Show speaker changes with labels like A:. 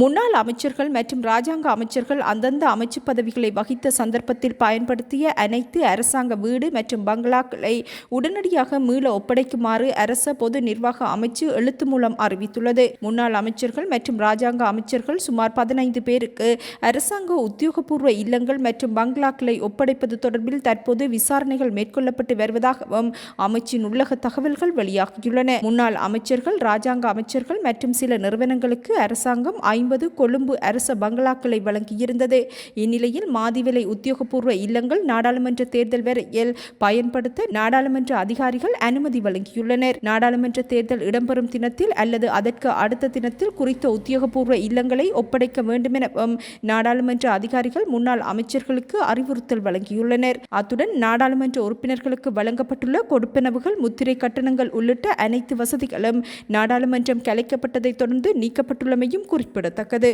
A: முன்னாள் அமைச்சர்கள் மற்றும் ராஜாங்க அமைச்சர்கள் அந்தந்த அமைச்சு பதவிகளை வகித்த சந்தர்ப்பத்தில் பயன்படுத்திய அனைத்து அரசாங்க வீடு மற்றும் பங்களாக்களை உடனடியாக மீள ஒப்படைக்குமாறு அரச பொது நிர்வாக அமைச்சு எழுத்து மூலம் அறிவித்துள்ளது. முன்னாள் அமைச்சர்கள் மற்றும் ராஜாங்க அமைச்சர்கள் சுமார் பதினைந்து பேருக்கு அரசாங்க உத்தியோகபூர்வ இல்லங்கள் மற்றும் பங்களாக்களை ஒப்படைப்பது தொடர்பில் தற்போது விசாரணைகள் மேற்கொள்ளப்பட்டு வருவதாகவும் அமைச்சின் உள்ளக தகவல்கள் வெளியாகியுள்ளன. முன்னாள் அமைச்சர்கள் ராஜாங்க அமைச்சர்கள் மற்றும் சில நிறுவனங்களுக்கு அரசாங்கம் ஐம்பது கொழும்பு அரச பங்களாக்களை வழங்கியிருந்தது. இந்நிலையில் மாதிவிலை உத்தியோகபூர்வ இல்லங்கள் நாடாளுமன்ற தேர்தல் வரையில் பயன்படுத்த நாடாளுமன்ற அதிகாரிகள் அனுமதி வழங்கியுள்ளனர். நாடாளுமன்ற தேர்தல் இடம்பெறும் தினத்தில் அல்லது அதற்கு அடுத்த தினத்தில் குறித்த உத்தியோகபூர்வ இல்லங்களை ஒப்படைக்க வேண்டுமெனவும் நாடாளுமன்ற அதிகாரிகள் முன்னாள் அமைச்சர்களுக்கு அறிவுறுத்தல் வழங்கியுள்ளனர். அத்துடன் நாடாளுமன்ற உறுப்பினர்களுக்கு வழங்கப்பட்டுள்ள கொடுப்பனவுகள் முத்திரை கட்டணங்கள் உள்ளிட்ட அனைத்து வசதிகளும் நாடாளுமன்றம் கலைக்கப்பட்டதைத் தொடர்ந்து நீக்கப்பட்டுள்ளமையும் குறிப்பிடத்தக்கது. பெறத்தக்கது